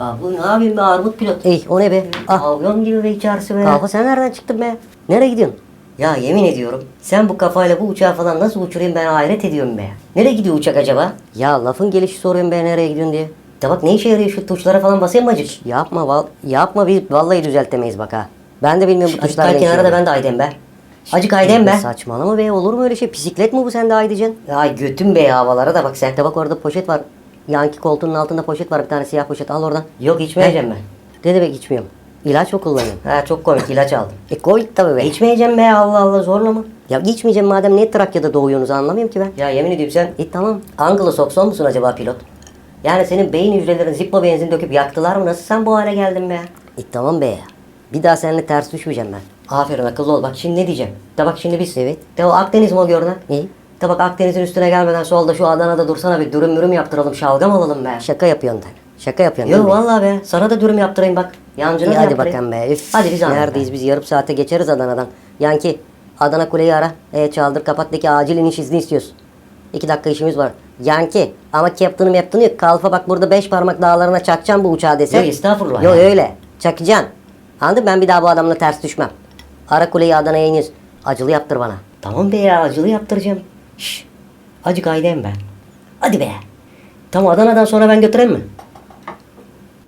Aa, bu ne yapayım be armut pilot. Ey o ne be? Ah. Pavyon gibi be içerisi be. Kalfa sen nereden çıktın be? Nereye gidiyorsun? Ya yemin ediyorum sen bu kafayla bu uçağı falan nasıl uçurayım ben hayret ediyorum be. Nereye gidiyor uçak acaba? Ya lafın gelişi soruyorum be nereye gidiyorsun diye. Ya bak ne işe yarıyor şu tuşlara falan basayım mı acık? Yapma val yapma biz vallahi düzeltemeyiz bak ha. Ben de bilmiyorum bu tuşlar ne işe kenara da yarıyor. ben de aydem be. Acık aydem be. Saçmalama be olur mu öyle şey? Bisiklet mi bu sen de aydiyeceksin? Ay götüm be havalara da bak sen. De bak orada poşet var. Yanki koltuğunun altında poşet var bir tane siyah poşet al oradan. Yok içmeyeceğim ben. Ne demek içmiyorum. İlaç mı kullanıyorsun? Ha çok komik ilaç aldım. E koy tabii be. İçmeyeceğim be Allah Allah zorla mı? Ya içmeyeceğim madem niye Trakya'da doğuyorsunuz anlamıyorum ki ben. Ya yemin ediyorum sen E tamam. Anglo-Sakson musun acaba pilot? Yani senin beyin hücrelerin zippo benzin döküp yaktılar mı? Nasıl sen bu hale geldin be? E tamam be ya. Bir daha seninle ters düşmeyeceğim ben. Aferin akıllı ol. Bak şimdi ne diyeceğim? De bak şimdi biz. Evet. De o Akdeniz mi o görünen? İyi. De bak Akdeniz'in üstüne gelmeden solda şu Adana'da dursana bir dürüm mürüm yaptıralım. Şalgam alalım be. Şaka yapıyorsun sen. Şaka yapıyorsun Yok vallahi be. Sana da dürüm yaptırayım bak. Yancına İyi da hadi yaptırayım. bakalım be. Üf. Hadi biz. Neredeyiz biz yarım saate geçeriz Adana'dan. Yanki Adana Kuleyi ara. E çaldır kapat de ki acil iniş izni istiyoruz. İki dakika işimiz var. Yanki ama captain'ım yaptığını yok. Kalfa bak burada beş parmak dağlarına çakacağım bu uçağı desen. Yok, estağfurullah Yok öyle. Çakacaksın. Anladın? Ben bir daha bu adamla ters düşmem. Ara Kuleyi Adana'ya iniyoruz. Acılı yaptır bana. Tamam be ya acılı yaptıracağım. Şşş. Acık aydem ben. Hadi be. Tamam Adana'dan sonra ben götüreyim mi?